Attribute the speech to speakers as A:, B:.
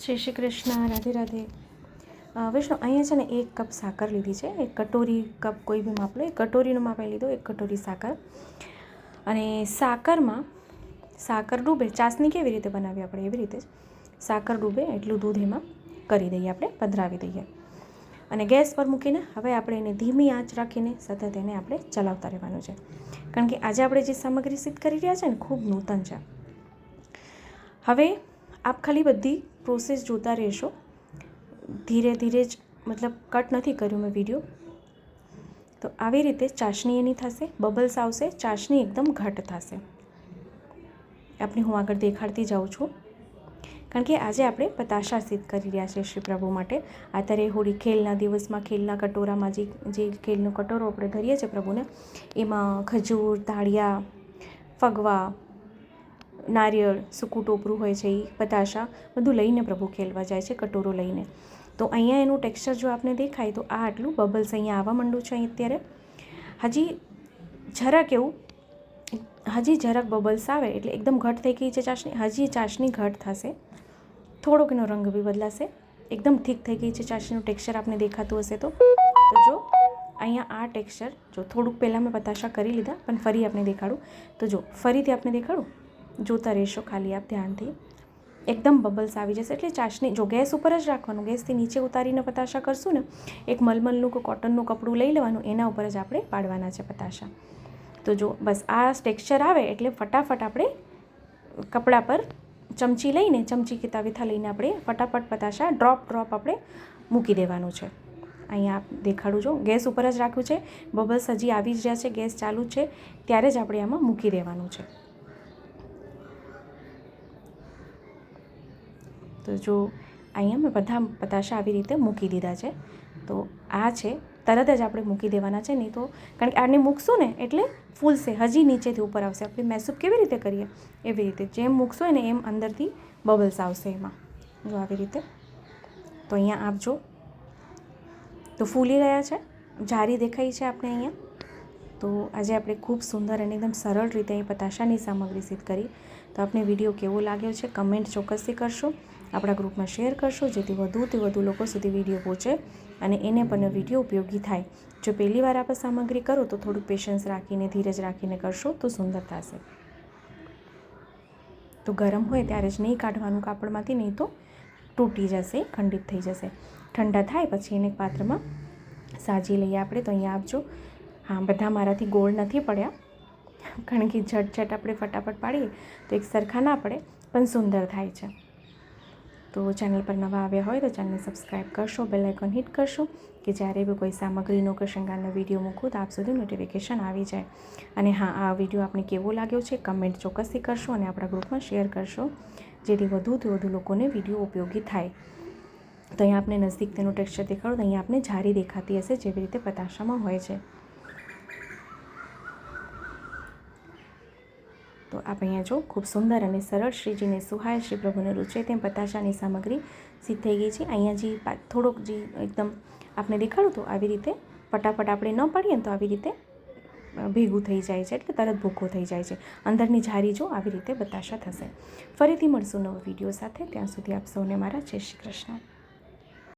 A: જય શ્રી કૃષ્ણ, રાધે રાધે. વિષ્ણુ, અહીંયા છે ને એક કપ સાકર લીધી છે. એક કટોરી કપ કોઈ બી માપ લો. એક કટોરીનો માપે લીધો, એક કટોરી સાકર. અને સાકરમાં સાકર ડૂબે, ચાસણી કેવી રીતે બનાવી આપણે? એવી રીતે જ સાકર ડૂબે, એટલું દૂધ એમાં કરી દઈએ આપણે, પધરાવી દઈએ. અને ગેસ પર મૂકીને હવે આપણે એને ધીમી આંચ રાખીને સતત એને આપણે ચલાવતા રહેવાનું છે. કારણ કે આજે આપણે જે સામગ્રી સિદ્ધ કરી રહ્યા છે ને, ખૂબ નૂતન છે. હવે આપ ખાલી બધી પ્રોસેસ જોતા રહેશો. ધીરે ધીરે જ, મતલબ કટ નથી કર્યું મેં વીડિયો તો આવી રીતે ચાસણી એની થશે બબલ્સ આવશે, ચાસણી એકદમ ઘટ થશે. આપણે હું આગળ દેખાડતી જાઉં છું. કારણ કે આજે આપણે પતાશા સિદ્ધ કરી રહ્યા છીએ શ્રી પ્રભુ માટે. અત્યારે હોળી ખેલના દિવસમાં, ખેલના કટોરામાં જે જે ખેલનો કટોરો આપણે ધરીએ છીએ પ્રભુને, એમાં ખજૂર તાળિયા ફગવા નારિયેળ સૂકું ટોપરું હોય છે એ પતાશા બધું લઈને પ્રભુ ખેલવા જાય છે, કટોરો લઈને. તો અહીંયા એનું ટેક્સચર જો આપને દેખાય, તો આ આટલું બબલ્સ અહીંયા આવવા માંડું છે અહીં અત્યારે. હજી જરાક એવું, હજી જરાક બબલ્સ આવે એટલે એકદમ ઘટ થઈ ગઈ છે ચાસણી, હજી ચાસણી ઘટ થશે. થોડોક એનો રંગ બી બદલાશે. એકદમ ઠીક થઈ ગઈ છે ચાસણીનું ટેક્સચર આપને દેખાતું હશે તો. તો જો, અહીંયા આ ટેક્સચર જો થોડુંક પહેલાં મેં પતાશા કરી લીધા, પણ ફરી આપને દેખાડું. તો જો, ફરીથી આપને દેખાડું? જોતા રહેશો ખાલી આપ ધ્યાનથી. એકદમ બબલ્સ આવી જશે એટલે ચાસણી જો ગેસ ઉપર જ રાખવાનું, ગેસથી નીચે ઉતારીને પતાશા કરશું ને, એક મલમલનું કે કોટનનું કપડું લઈ લેવાનું, એના ઉપર જ આપણે પાડવાના છે પતાશા. તો જો બસ આ ટેક્સચર આવે એટલે ફટાફટ આપણે કપડા પર ચમચી લઈને, ચમચી કે તાવીથા લઈને આપણે ફટાફટ પતાશા ડ્રોપ ડ્રોપ આપણે મૂકી દેવાનું છે. અહીંયા દેખાડું છું, ગેસ ઉપર જ રાખ્યું છે, બબલ્સ હજી આવી જ રહ્યા છે, ગેસ ચાલુ છે, ત્યારે જ આપણે આમાં મૂકી દેવાનું છે. તો જો અહીંયા મેં બધા પતાશા આવી રીતે મૂકી દીધા છે. તો આ છે, તરત જ આપણે મૂકી દેવાના છે, નહીં તો કારણ કે આને મૂકશું ને એટલે ફૂલશે હજી નીચેથી ઉપર આવશે. આપણે મેસૂપ કેવી રીતે કરીએ? એવી રીતે. જેમ મૂકશો ને એમ અંદરથી બબલ્સ આવશે એમાં. જો આવી રીતે. તો અહીંયા આપજો તો ફૂલી રહ્યા છે. જારી દેખાય છે આપણે અહીંયા. તો આજે આપણે ખૂબ સુંદર અને એકદમ સરળ રીતે અહીં પતાશાની સામગ્રી સિદ્ધ કરી. તો આપને વીડિયો કેવો લાગ્યો છે, કમેન્ટ ચોક્કસથી કરશો. આપણા ગ્રુપમાં શેર કરશો, જેથી વધુથી વધુ લોકો સુધી વીડિયો પહોંચે અને એને પણ વીડિયો ઉપયોગી થાય. જો પહેલી વાર આપણે સામગ્રી કરો, તો થોડુંક પેશન્સ રાખીને, ધીરજ રાખીને કરશો, તો સુંદર થશે તો ગરમ હોય ત્યારે જ નહીં કાઢવાનું કાપડમાંથી, નહીં તો તૂટી જશે, ખંડિત થઈ જશે. ઠંડા થાય પછી એને પાત્રમાં સાજી લઈએ આપણે, તો અહીંયા આપજો. હા, બધા મારાથી ગોળ નથી પડ્યા. કારણ કે ઝટઝટ આપણે ફટાફટ પાડીએ તો એક સરખા ના પડે, પણ સુંદર થાય છે. તો ચેનલ પર નવા આવ્યા હોય તો ચેનલને સબસ્ક્રાઈબ કરશો, બેલ આઇકોન હિટ કરશો, કે જ્યારે બી કોઈ સામગ્રીનો કે શૃંગારનો વીડિયો મૂકું તો આપ સુધી નોટિફિકેશન આવી જાય. અને હા, આ વીડિયો આપને કેવો લાગ્યો છે કમેન્ટ ચોક્કસથી કરશો અને આપણા ગ્રુપમાં શેર કરશો, જેથી વધુથી વધુ લોકોને વીડિયો ઉપયોગી થાય. તો અહીંયા આપણે નજીક તેનું ટેક્સચર દેખાડો, તો અહીંયા આપણે જારી દેખાતી હશે, જેવી રીતે પતાશામાં હોય છે. તો આપ અહીંયા જો ખૂબ સુંદર અને સરળ શ્રીજીને સુહાય શ્રી પ્રભુને રૂચે તેમ પતાશાની સામગ્રી સિદ્ધ થઈ ગઈ છે. અહીંયા જે થોડોક જે એકદમ આપણે દેખાડું તો આવી રીતે ફટાફટ આપણે ન પાડીએ ને તો આવી રીતે ભેગું થઈ જાય છે એટલે તરત ભૂખો થઈ જાય છે. અંદરની જારી જો આવી રીતે બતાશા થશે. ફરીથી મળશું નવો વીડિયો સાથે. ત્યાં સુધી આપ સૌને મારા જય શ્રી કૃષ્ણ.